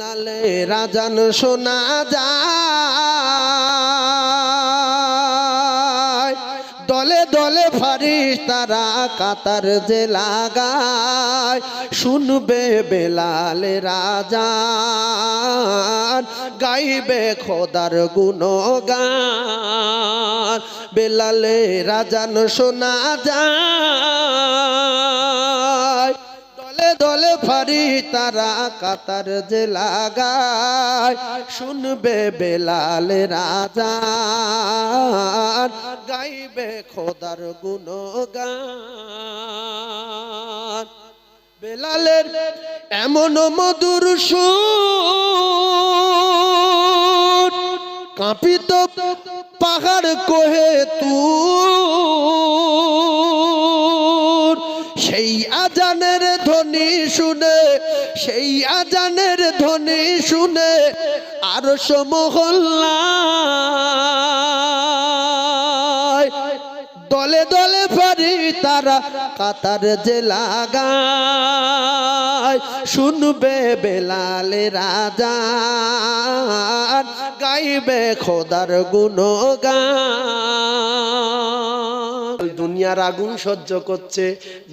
লালে রাজান শোনা যায়। দলে দলে ফারিস তারা কাতার যে লাগায়। শুনবে বেলালে রাজান, গাইবে খোদার গুণগান। বেলালে রাজান শোনা যায়। দলে ফারি তারা কাতার যে লাগায়, শুনবে বেলাল রাজা গাইবে খোদার গুণগান। বেলালের এমন মধুর সুর, কাঁপিত পাহাড় কোহে তুর সেই আজানের ধ্বনি শুনে, সেই আজানের ধ্বনি শুনে আর সমহল্লায় দলে দলে ফারি তারা কাতার যে লাগায়। শুনবে বেলালে রাজা গাইবে খোদার গুণগান। দুনিয়ার আগুন সহ্য করছে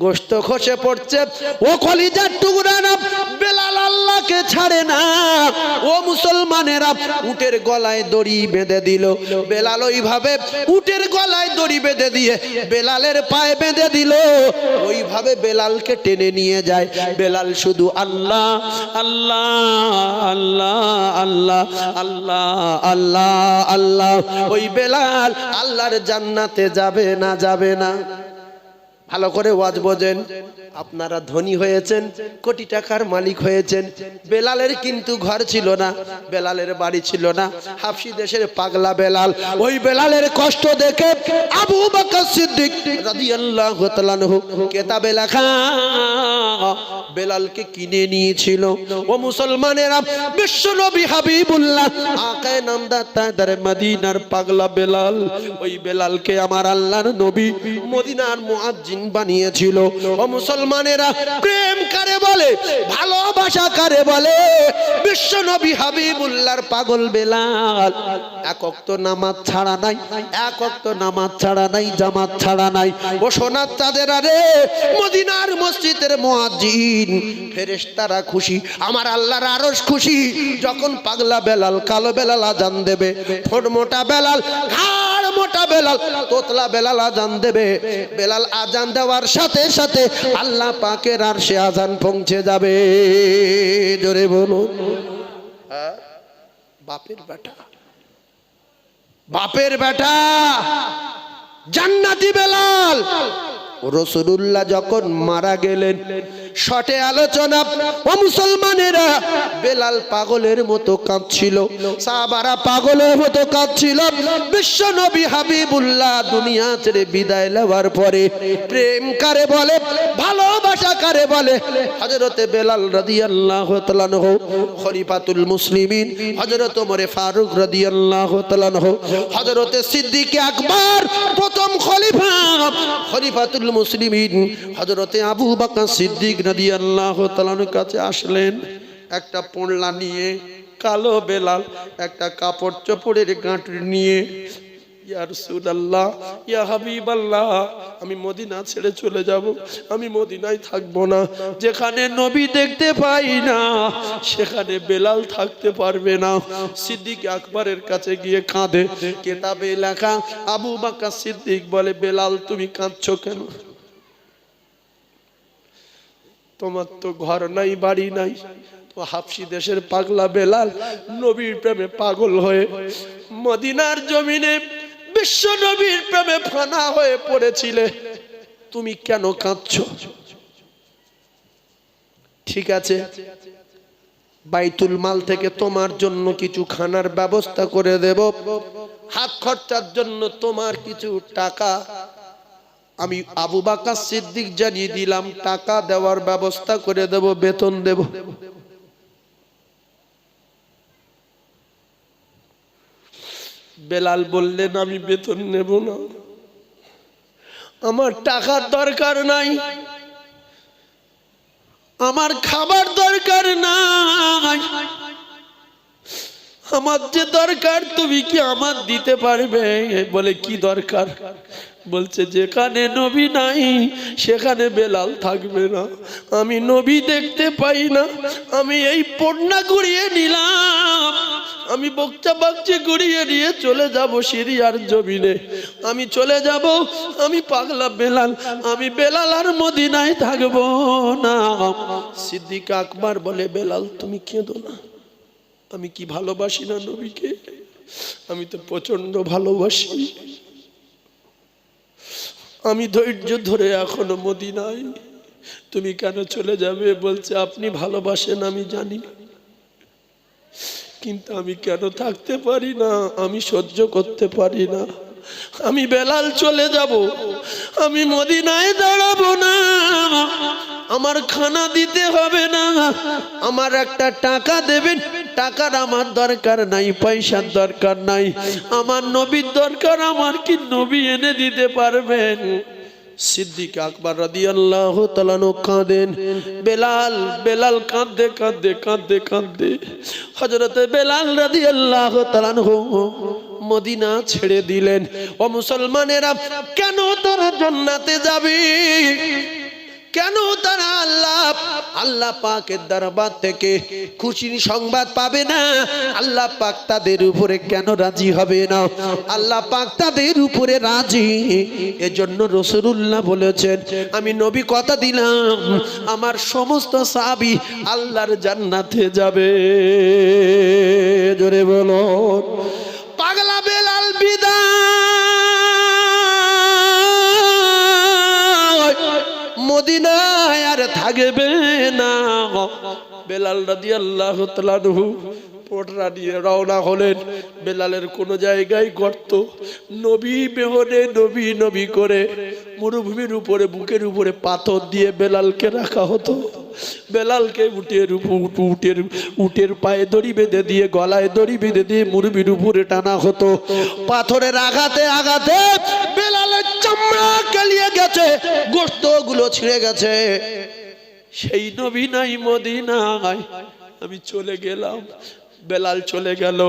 গোস্ত খসে পড়ছে। ও কলিজার টুকরা না বেলাল আল্লাহকে ছাড়ে না। ও মুসলমানেরা উটের গলায় দড়ি বেঁধে দিল। বেলাল ওইভাবে উটের গলায় দড়ি বেঁধে দিয়ে বেলালের পায়ে বেঁধে দিল। ওইভাবে বেলালকে টেনে নিয়ে যায়। বেলাল শুধু আল্লাহ আল্লাহ আল্লাহ আল্লাহ আল্লাহ আল্লাহ আল্লাহ। ওই বেলাল আল্লাহর জান্নাতে যাবে না যাবে না। ভালো করে ওয়াজ বোঝেন। আপনারা ধনী হয়েছেন, কোটি টাকার মালিক হয়েছেন। বেলালের কিন্তু ঘর ছিল না, বেলালের বাড়ি ছিল না। হাফসি দেশের পাগলা বেলাল। ওই বেলালের কষ্ট দেখে আবু বকর সিদ্দিক রাদিয়াল্লাহু তাআলা কেতাবে লেখা, বেলালকে কিনে নিয়েছিল। ও মুসলমানেরা বিশ্ব নবী হাবিবুল্লাহ, আকায় নামদার তাদের মদিনার পাগলা বেলাল। ওই বেলালকে আমার আল্লাহর নবী মদিনার মুআজ্জিন বানিয়েছিল। ও মুসলমানেরা প্রেম কারে বলে, ভালোবাসা কারে বলে? বিশ্ব নবী হাবিবুল্লাহর পাগল বেলাল। এক অক্ত নামাজ ছাড়া নাই, এক অক্ত নামাজ ছাড়া নাই, জামাত ছাড়া নাই। ও সোনার চাঁদের আরে মদিনার মসজিদের মুয়াজ্জিন। ফেরেশতারা খুশি, আমার আল্লাহর আরশ খুশি। যখন পাগলা বেলাল, কালো বেলাল আজান দেবে, ঠোঁট মোটা বেলাল, ঘাড় মোটা বেলাল, তোতলা বেলাল আজান দেবে। বেলাল আজান দেওয়ার সাথে সাথে আল্লাহ পাকের আর সে আজান পৌঁছে যাবে। জোরে বলুন। হ্যাঁ? বাপের বেটা। বাপের বেটা। জান্নাতি বেলাল। রসুল্লাহ যখন মারা গেলেন শটে আলোচনা ও মুসলমানেরা বেলাল পাগলের মতো কাঁদছিল। সাহাবারা পাগলের মতো কাঁদছিল। বিশ্ব নবী হাবিবুল্লাহ দুনিয়া ছেড়ে বিদায় নেওয়ার পরে প্রেম কারে বলে, ভালোবাসা কারে বলে? হযরতে বেলাল রাদিয়াল্লাহু তাআলা নহু খলিফাতুল মুসলিমিন, হযরত ওমর ফারুক রাদিয়াল্লাহু তাআলা নহু হযরতে সিদ্দিক আকবর প্রথম খলিফা, খলিফাতুল মুসলিমিন, হযরতে আবু বকর সিদ্দিক কাছে আসলেন। একটা পোড়লা নিয়ে, কালো বেলাল, একটা কাপড় চোপড়ের গাঁটরি নিয়ে আমি মদিনা ছেড়ে চলে যাব, আমি মদিনায় থাকব না। যেখানে নবী দেখতে পাই না, সেখানে বেলাল থাকতে পারবে না। সিদ্দিক আকবরের কাছে গিয়ে কাঁদে। কেতাবে লেখা, আবু বাক্কা সিদ্দিক বলে, বেলাল, তুমি কাঁদছো কেন? তোমার তো ঘর নাই, বাড়ি নাই। তো হাফসি দেশের পাগলা বেলাল নবীর প্রেমে পাগল হয়ে মদিনার জমিনে বিশ্ব নবীর প্রেমে ফানা হয়ে পড়েছিলে। তুমি কেন কাঁদছ? ঠিক আছে। বাইতুল মাল থেকে তোমার জন্য কিছু খানার ব্যবস্থা করে দেব। হাত খরচার জন্য তোমার কিছু টাকা আমি আবু বাকা সিদ্দিক জানিয়ে দিলাম, টাকা দেওয়ার ব্যবস্থা করে দেব, বেতন দেব। বেলাল বললেন, আমি বেতন নেব না। আমার টাকার দরকার নাই। আমার খাবার দরকার নাই। আমার যে দরকার, তুমি কি আমার দিতে পারবে? বলে, কি দরকার? বলছে, যেখানে নবী নাই, সেখানে বেলাল থাকবে না। আমি নবী দেখতে পাই না। আমি এই পণ্যা ঘুরিয়ে নিলাম। আমি বকচা বাগচে ঘুরিয়ে নিয়ে চলে যাব সিরিয়ার জমিনে। আমি চলে যাব, আমি পাগলা বেলাল, আমি বেলাল আর মদিনায় থাকব না। সিদ্দিক আকবর বলে, বেলাল, তুমি কেঁদো না। আমি কি ভালোবাসি না নবীকে? আমি তো প্রচণ্ড ভালোবাসি। আমি ধৈর্য ধরে এখনও মদিনায়। তুমি কেন চলে যাবে? বলছে, আপনি ভালোবাসেন, আমি জানি। কিন্তু আমি কেন থাকতে পারি না? আমি সহ্য করতে পারি না। আমি বেলাল চলে যাব। আমি মদিনায় দাঁড়াবো না। আমার খানা দিতে হবে না। আমার একটা টাকা দেবেন। টাকার আমার দরকার নাই, পয়সার দরকার নাই। আমার নবীর দরকার, আমার কি নবী এনে দিতে পারবেন? সিদ্দিক আকবর রাদি আল্লাহ তালানো কাঁদেন। বেলাল বেলাল কাঁদে কাঁদে কাঁদে কাঁদে হজরতে বেলাল রাদি আল্লাহ তালানহু মদিনা ছেড়ে দিলেন। ও মুসলমানেরা, কেন তারা জান্নাতে যাবি? কেন তারা আল্লাহ আল্লাহ পাকের দরবার থেকে খুশির সংবাদ পাবে না। আল্লাহ পাক তাদের উপরে কেন রাজি হবে না? আল্লাহ পাক তাদের উপরে রাজি। এজন্য রসুল্লাহ বলেছেন, আমি নবী কথা দিলাম, আমার সমস্ত সাবি আল্লাহর জান্নাতে যাবে। জোরে বলো। পাগলা বেলাল বিদায়। মদিনায় থাকবে না বেলাল রাদি আল্লাহ তালানহু পোটরা নিয়ে রওনা হলেন। বেলালের কোনো জায়গায় গর্ত, নবী বেহনে নবী নবী করে মরুভূমির উপরে, বুকের উপরে পাথর দিয়ে বেলালকে রাখা হতো। বেলালকে উটের উটের উটের পায়ে দড়ি বেঁধে দিয়ে, গলায় দড়ি বেঁধে দিয়ে মুরবির উপরে টানা হতো। পাথরের আঘাতে আঘাতে বেলালের চামড়া কেলিয়ে গেছে গোস্ত ছিঁড়ে গেছে। সেই নবী নাই মদিনায়। আমি চলে গেলাম, বেলাল চলে গেল।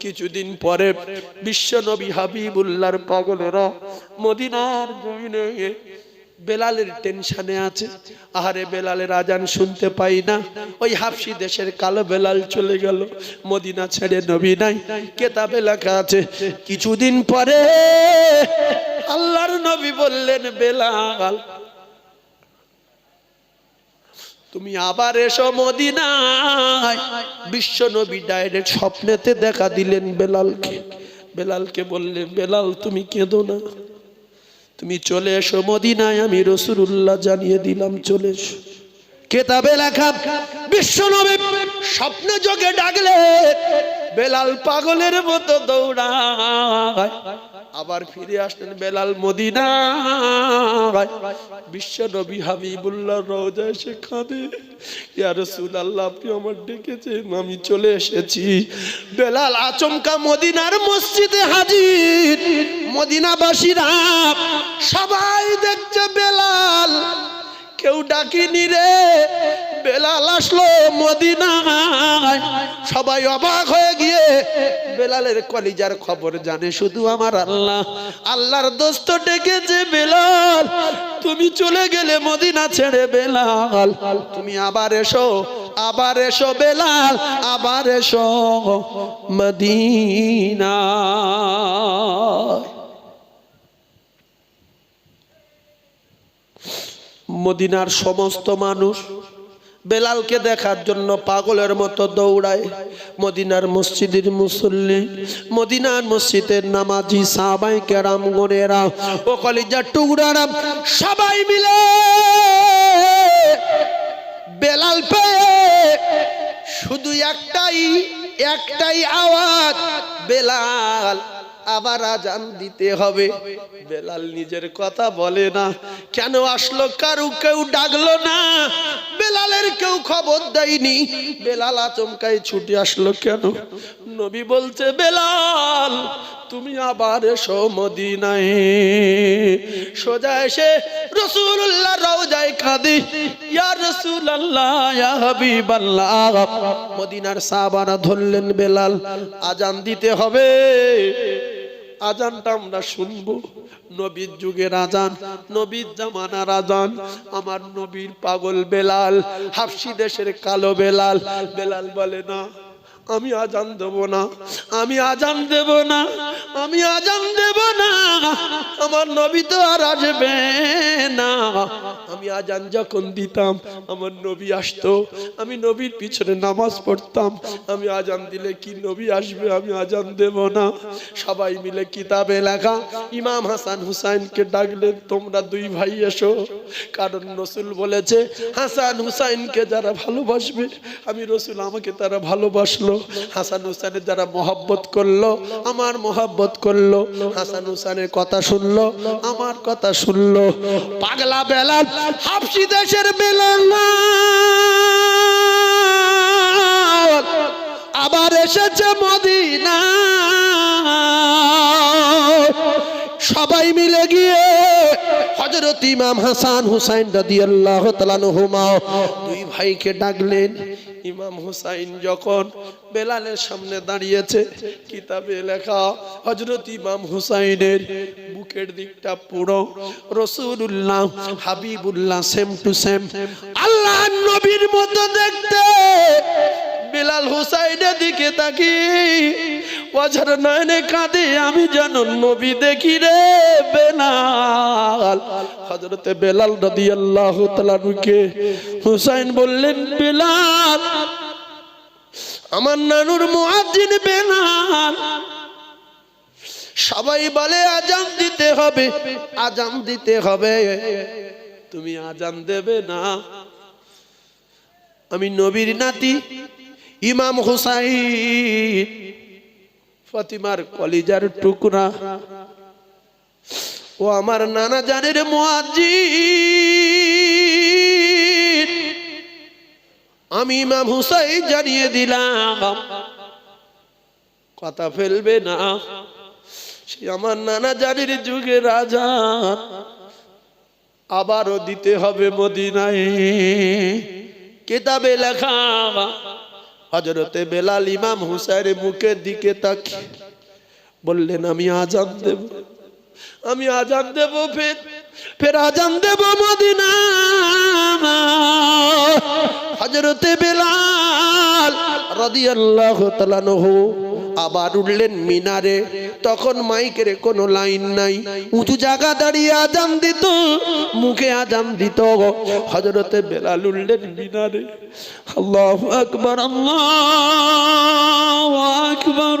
কিছুদিন পরে বিশ্ব নবী হাবিবুল্লাহর মদিনার জমিনে বেলালের টেনশনে আছে। আহারে বেলালের আজান শুনতে পাই না। ওই হাফসি দেশের কালো বেলাল চলে গেল। মদিনা ছেড়ে নবী নাই। কেতাবে লেখা আছে, কিছুদিন পরে আল্লাহর নবী বললেন, বেলাল তুমি আবার এসো মদিনায়। বিশ্ব নবী ডাইরেক্ট স্বপ্নেতে দেখা দিলেন বেলালকে। বেলালকে বললেন, বেলাল, তুমি কেঁদো না। তুমি চলে এসো মদিনায়, আমি রসুল্লাহ জানিয়ে দিলাম, চলে এসো। কেতাবে লেখা, বিশ্ব নবী স্বপ্ন যোগে ডাকলে বেলাল পাগলের মতো দৌড়ায়। আবার ফিরে আসলেন বেলাল মদিনা। বিশ্ব নবী হাবিবুল্লাহ রোজা এসে কাঁদে। ইয়া রাসূলুল্লাহ, আপনি আমার ডেকেছেন, আমি চলে এসেছি। বেলাল আচমকা মদিনার মসজিদে হাজির। মদিনাবাসীরা সবাই দেখছে বেলাল। কেউ ডাকিনি রে, বেলাল আসলো মদিনায়। সবাই অবাক হয়ে বেলালের কলিজার খবর জানে শুধু আমার আল্লাহ। আল্লাহর দোস্ত ডেকেছে বেলাল, তুমি চলে গেলে মদিনা ছেড়ে বেলাল। তুমি আবার এসো আবার এসো বেলাল, আবার এসো মদিনা। মদিনার সমস্ত মানুষ বেলালকে দেখার জন্য পাগলের মতো দৌড়ায়। মদিনার মসজিদের মুসল্লি, মদিনার মসজিদের নামাজি, সাহাবাই কেরাম গনেরা ও কলিজার টুকরারা সবাই মিলে বেলাল পেয়ে শুধু একটাই একটাই আওয়াজ, বেলাল আবার আজান দিতে হবে। বেলাল নিজের কথা বলে না। কেন আসলো? কারু কেউ ডাকলো না। বেলালের কেউ খবর দেয়নি। বেলাল আচমকাই ছুটে আসলো কেন? নবী বলছে, বেলাল, তুমি আবার এসো মদিনায়। সোজা এসে রসুল্লাহ রওজায় কাঁদি। ইয়া রসুল্লাহ, ইয়া হাবিবাল্লাহ। মদিনার সাহাবারা ধরলেন বেলাল, আজান দিতে হবে। আজানটা আমরা শুনব। নবীর যুগের আজান, নবীর জামানার আজান। আমার নবীর পাগল বেলাল, হাফসি দেশের কালো বেলাল। বেলাল বলে, না আমি আজান দেব না, আমি আজান দেব না, আমি আজান দেব না, আমার নবী তো আর আসবে না। আমি আজান যখন দিতাম, আমার নবী আসতো, আমি নবীর পিছনে নামাজ পড়তাম, আমি আজান দিলে কি নবী আসবে, আমি আজান দেব না। সবাই মিলে কিতাবে লেখা, ইমাম হাসান হুসাইনকে ডাকলেন তোমরা দুই ভাই এসো। কারণ রসুল বলেছে, হাসান হুসাইনকে যারা ভালোবাসবে, আমি রসুল আমাকে তারা ভালোবাসলো। হাসান হুসাইনের যারা মহব্বত করল, আমার মহব্বত করল, হাসান হুসাইনের কথা শুনলো, আমার কথা শুনলো। পাগলা বেলাল, হাফসি দেশের বেলাল আবার এসেছে মদিনা। সবাই মিলে গিয়ে হজরত ইমাম হাসান হুসাইন রাদিয়াল্লাহু তাআলা হুমা দুই ভাইকে ডাকলেন ইমাম হুসাইন যখন বেলালের সামনে দাঁড়িয়েছে, কিতাবে লেখা হজরত ইমাম হুসাইনের বুকের দিকটা পুরো রসুল্লাহ হাবিবুল্লাহ সেম টু সেম আল্লাহ নবীর মতো দেখতে। বেলাল হুসাইনের দিকে তাকি ওয়াজার নয়নে কাঁদে, আমি যেন নবী দেখি রে বেলাল। হজরতে বেলাল রাদিয়াল্লাহু তাআলা নুকে হুসাইন বললেন, বেলাল, আমার নানুর মুয়াজ্জিন বেলাল, সবাই বলে আজান দিতে হবে, আজান দিতে হবে। তুমি আজান দেবে না। আমি নবীর নাতি ইমাম হুসাইন। ফাতিমার কলিজার টুকরা। ও আমার নানা জানের মুয়াজ্জিন, আমি ইমাম হুসাইন জানিয়ে দিলাম, কথা ফেলবে না। সে আমার নানা জানির যুগে রাজা, আবারও দিতে হবে মদিনায়। কেতাবে লেখা হজরতে বেলাল ইমাম হুসাইনের মুখের দিকে তাকি বললেন, আমি আজান দেব। আমি আজান দেব ফের। ফের আজান দেব মদিনা হজরতে বেলাল রাদিয়াল্লাহু তাআলা নহু আবার উঠলেন মিনারে। তখন মাইকের কোনো লাইন নাই। উঁচু জায়গা দাঁড়িয়ে আজান দিত, মুখে আজান দিত। হজরতে বেলাল উঠলেন মিনারে। আল্লাহ আকবর আল্লাহ আকবর।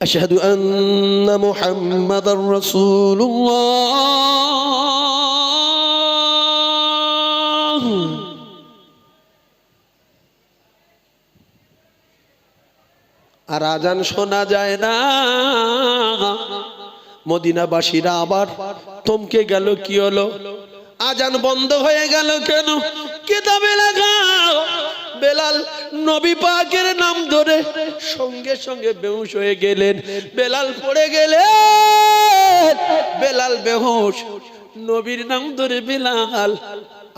أشهد أن محمد رسول الله আর আজান শোনা যায় না মদিনাবাসীরা আবার থমকে গেল কি হলো আজান বন্ধ হয়ে গেল কেন কেতাবে লেখা বেলাল নবী পাকের নাম ধরে সঙ্গে সঙ্গে বেহুশ হয়ে গেলেন। বেলাল পড়ে গেলেন। বেলাল বেহুশ। নবীর নাম ধরে বেলাল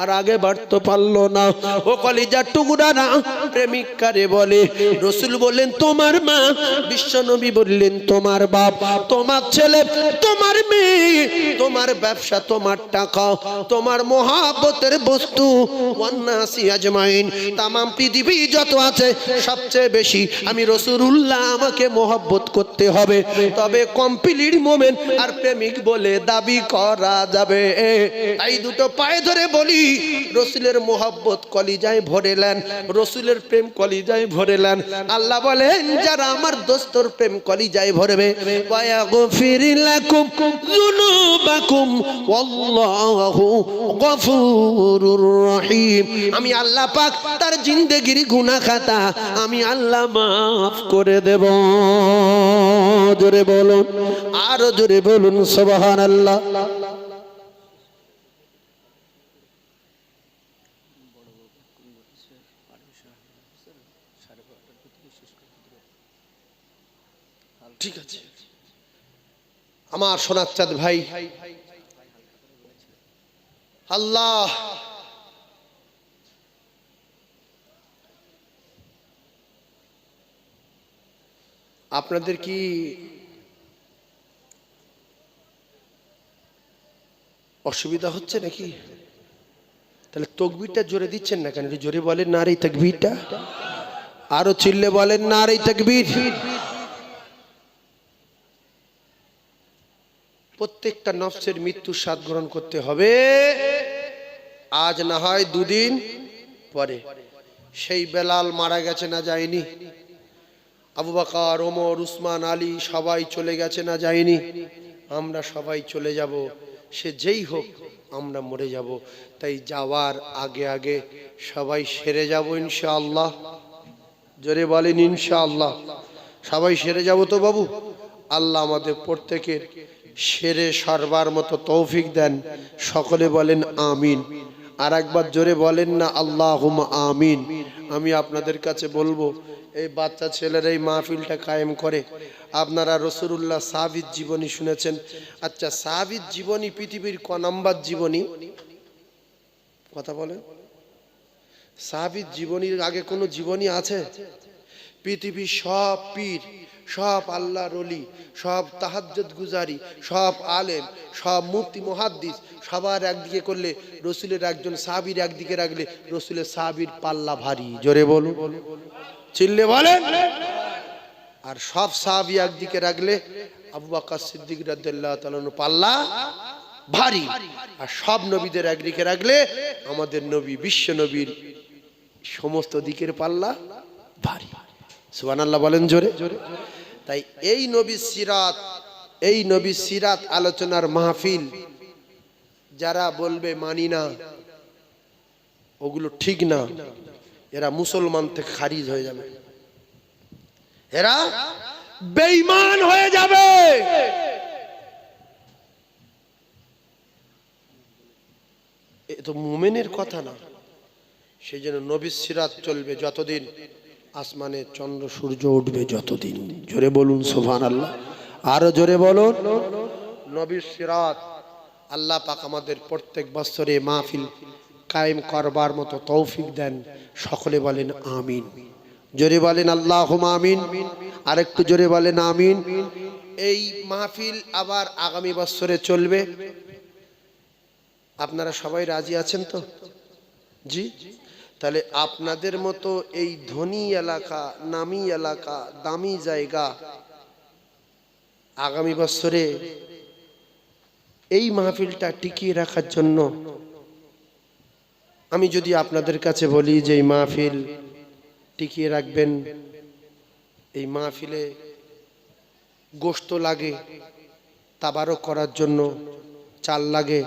আর আগে বাড়তে পারল না। ও কলিজার টুকুরা না প্রেমিকারে বলে, রসুল বললেন, তোমার মা বিশ্ব নবী বললেন, তোমার বাপ, তোমার ছেলে, তোমার মেয়ে, তোমার ব্যবসা, তোমার টাকা, তোমার মহাব্বতের বস্তু, ওয়ান্নাসি আজমাইন, তামাম পৃথিবী যত আছে, সবচেয়ে বেশি আমি রসুলুল্লাহ, আমাকে মহব্বত করতে হবে। তবে কমপ্লিট মোমেন্ট আর প্রেমিক বলে দাবি করা যাবে। তাই দুটো পায়ে ধরে বলি রসুলের মোহাব্বত কলিজায় ভরেলেন রসুলের প্রেম কলিজায় ভরেলেন আল্লাহ বলেন, যারা আমার দোস্তর প্রেম কলিজায় ভরবে আমি আল্লাহ পাক তার জিন্দেগির গুনাহ খাতা আমি আল্লাহ মাফ করে দেব। জোরে বলুন, আরও জোরে বলুন, সুবহানাল্লাহ। ঠিক আছে আমার সোনার চাঁদ ভাই। আল্লাহ। আপনাদের কি অসুবিধা হচ্ছে নাকি? তাহলে তকবিরটা জোরে দিচ্ছেন না কেন? জোরে বলেন না এই তকবিরটা আরও চিল্লে বলেন না এই তকবির প্রত্যেকটা নফসের মৃত্যুর স্বাদ গ্রহণ করতে হবে। আজ না হয় দুদিন পরে। সেই বেলাল মারা গেছে না যায়নি। আবু বাকার, ওমর, উসমান, আলী সবাই চলে গেছে না যায়নি। আমরা সবাই চলে যাব। সে যেই হোক, আমরা মরে যাব। তাই যাওয়ার আগে আগে সবাই সেরে যাব ইনশাআল্লাহ। জোরে বলেন ইনশাআল্লাহ। সবাই সেরে যাব তো বাবু? আল্লাহ আমাদের প্রত্যেকের সেরে সরবার মতো তৌফিক দেন। সকলে বলেন আমিন। আর একবার জোরে বলেন না আল্লাহ আমিন। আমি আপনাদের কাছে বলব, এই বাচ্চা ছেলের এই মাহফিলটা কায়েম করে। আপনারা রসুরুল্লাহ সাবিদ জীবনী শুনেছেন। আচ্ছা সাবিদ জীবনী পৃথিবীর ক নাম্বার জীবনী? কথা বলেন। সাবিদ জীবনীর আগে কোনো জীবনী আছে? পৃথিবীর সব পীর সব আল্লাহ রলি সব তাহাজ্জত গুজারি, সব আলেম, সব মুফতি, মহাদ্দিস, সবার একদিকে করলে রসুলের একজন সাবির একদিকে রাখলে রসুলের সাবির পাল্লা ভারী। জোরে বলুন। চিল্লে বলেন। আর সব সাহাবি একদিকে রাখলে আবু বাক্কার সিদ্দিক তাআলা পাল্লা ভারী। আর সব নবীদের একদিকে রাখলে আমাদের নবী, বিশ্ব নবীর সমস্ত দিকের পাল্লা ভারী। সুবহানাল্লাহ বলেন জোরে জোরে। তাই এই নবী সিরাত, এই নবী সিরাত আলোচনার মাহফিল যারা বলবে মানি না, ওগুলো ঠিক না, এরা মুসলমান থেকে খারিজ হয়ে যাবে। এরা বেঈমান হয়ে যাবে। এ তো মুমেনের কথা না, সেই জন্য নবী সিরাত চলবে যতদিন আসমানে চন্দ্র, সূর্য উঠবে যতদিন। জোরে বলুন সোভান আল্লাহ আরও জোরে বলুন। নবীর সিরাত, আল্লাহ পাক আমাদের প্রত্যেক বছরে মাহফিল কায়েম করবার মতো তৌফিক দেন। সকলে বলেন আমিন। জোরে বলেন আল্লাহ আমিন। আরেকটু জোরে বলেন আমিন। এই মাহফিল আবার আগামী বছরে চলবে। আপনারা সবাই রাজি আছেন তো? জি? তাহলে আপনাদের মতো এই ধনী এলাকা, নামি এলাকা, দামি জায়গা আগামী বছরে এই মাহফিলটা টিকিয়ে রাখার জন্য আমি যদি আপনাদের কাছে বলি যে এই মাহফিল টিকিয়ে রাখবেন, এই মাহফিলে গোস্ত লাগে তাবারও করার জন্য চাল লাগে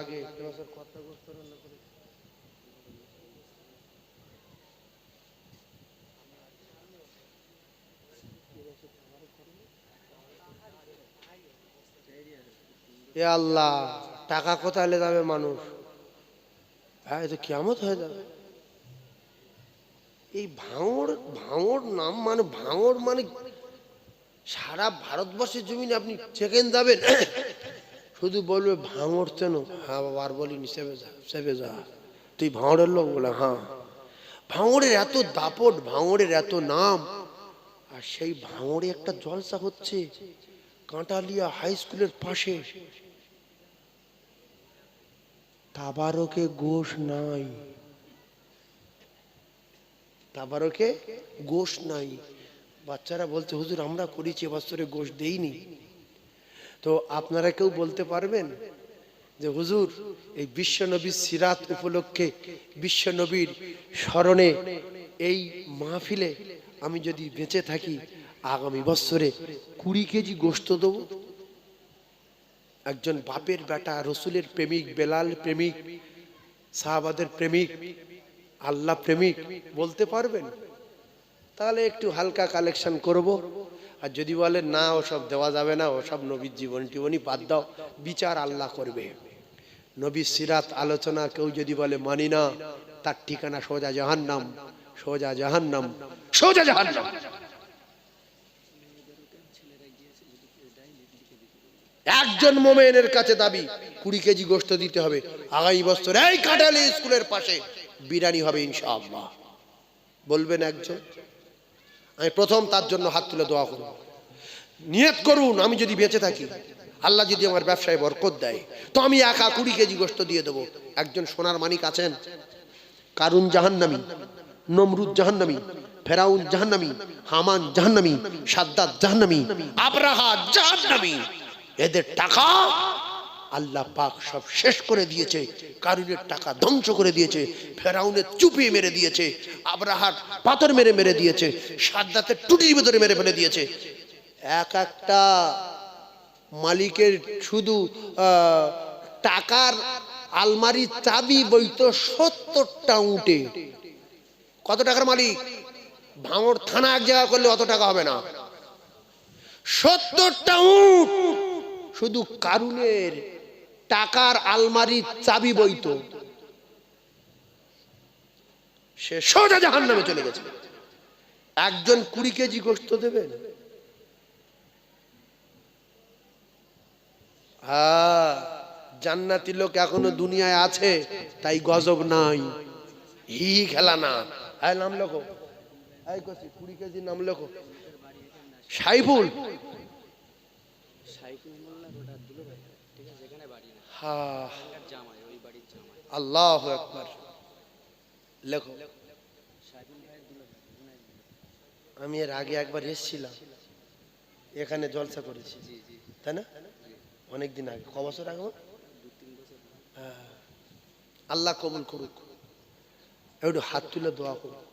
এ আল্লাহ, টাকা কোথায় যাবে মানুষ? হ্যাঁ কেমত হয়ে যাবে। এই ভাঙড় ভাঙড় নাম মানে ভাঙড় মানে সারা ভারতবর্ষের জমিনে আপনি চেকেন যাবেন। শুধু বলবে ভাঙড় চেন। হ্যাঁ বাবা, আর বলিনি, সেবে যা সেবে যা। তুই ভাঙড়ের লোক বলে হ্যাঁ। ভাঙড়ের এত দাপট, ভাঙড়ের এত নাম, আর সেই ভাঙড়ে একটা জলসা হচ্ছে কাঁটালিয়া হাই স্কুলের পাশে। তাবারকে গোশ নাই। তাবারকে গোশ নাই। বাচ্চারা বলছে, হুজুর, আমরা করেছি, এবছরে গোশ দেইনি। তো আপনারা কেউ বলতে পারবেন যে, হুজুর, এই বিশ্বনবীর সিরাত উপলক্ষে, বিশ্বনবীর স্মরণে এই মাহফিলে আমি যদি বেঁচে থাকি, আগামী বছরে কুড়ি কেজি গোস্ত দেবো? একজন বাপের বেটা, রসুলের প্রেমিক, বেলাল প্রেমিক, সাহাবাদের প্রেমিক, আল্লাহ প্রেমিক, বলতে পারবেন? তাহলে একটু হালকা কালেকশন করব। আর যদি বলে না, ওসব দেওয়া যাবে না, ওসব নবীর জীবন টিবনই বাদ দাও, বিচার আল্লাহ করবে। নবীর সিরাত আলোচনা কেউ যদি বলে, মানি না, তার ঠিকানা সোজা জাহান্নাম সোজা জাহান্নাম সোজা জাহান্নাম। একজন মোমেনের কাছে দাবি, কুড়ি কেজি গোস্ত দিতে হবে। আগামী বছর এই কাটালি স্কুলের পাশে বিরিয়ানি হবে ইনশাআল্লাহ। বলবেন একজন? আমি প্রথম তার জন্য হাত তুলে দোয়া করব। নিয়ত করুন, আমি যদি বেঁচে থাকি, আল্লাহ যদি আমার ব্যবসায় বরকত দেয়, তো আমি একা কুড়ি কেজি গোস্ত দিয়ে দেবো। একজন সোনার মানিক আছেন, কারুন জাহান্নামি, নমরুদ জাহান্নামি, ফেরাউন জাহান্নামি, হামান জাহান্নামি, সাদ্দাত জাহান্নামি আবরাহা জাহান্নামি। এদের টাকা আল্লাহ পাক সব শেষ করে দিয়েছে, কারুনের টাকা ধ্বংস করে দিয়েছে, ফেরাউনের চুপিয়ে মেরে দিয়েছে, আবরাহার পাথর মেরে মেরে দিয়েছে, সাদ্দাতের টুটির ভেতরে মেরে ফেলে দিয়েছে। এক একটা মালিকের শুধু টাকার আলমারির চাবি বইতো সত্তরটা উঠে কত টাকার মালিক? ভাঙর থানা এক জায়গা করলে অত টাকা হবে না। সত্তরটা উঠ শুধু কারুনের টাকার আলমারির চাবি বইত। সে সোজা জাহান নামে চলে গেছে। একজন কুড়ি কেজি গোস্ত দেবেন। হ্যাঁ জান্নাতি লোক এখনও দুনিয়ায় আছে, তাই গজব নাই। হি খেলা না। আয় নাম আয় কুড়ি কেজি নাম লেখো। সাইফুল। সাইকেল মোল্লার ওটা দুলো ভাই ঠিক আছে এখানে বাড়ি না হ্যাঁ এর জামাই ওই বাড়ির জামাই আল্লাহ একবার লেখো। আমি এর আগে একবার এসেছিলাম। এখানে জলসা করেছি। তাই না? অনেক দিন আগে। ক বছর আগে? হ্যাঁ। আল্লাহ কবুল করুক। একটু হাত তুলে দোয়া করুক।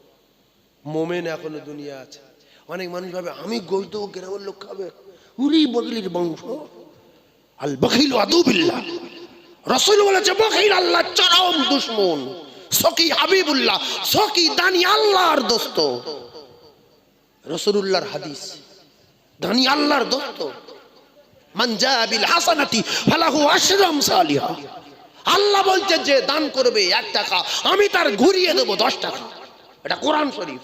মোমেন এখনও দুনিয়া আছে। অনেক মানুষ ভাবে, আমি গইত গ্রামের লোক খাবে? উরি বগলির বংশ। আল বখিল আদুবিল্লাহ রসুল বলেছে বখিল আল্লাহ, চরম দুশ্মন। সকি হাবিবুল্লাহ সকি দানি আল্লাহর দোস্ত। রসুলুল্লাহর হাদিস, দানি আল্লাহর দোস্ত। মান জাআ বিল হাসানাতি ফালাহু আল্লাহ বলছে, যে দান করবে এক টাকা, আমি তার ঘুরিয়ে দেবো দশ টাকা। এটা কোরআন শরীফ।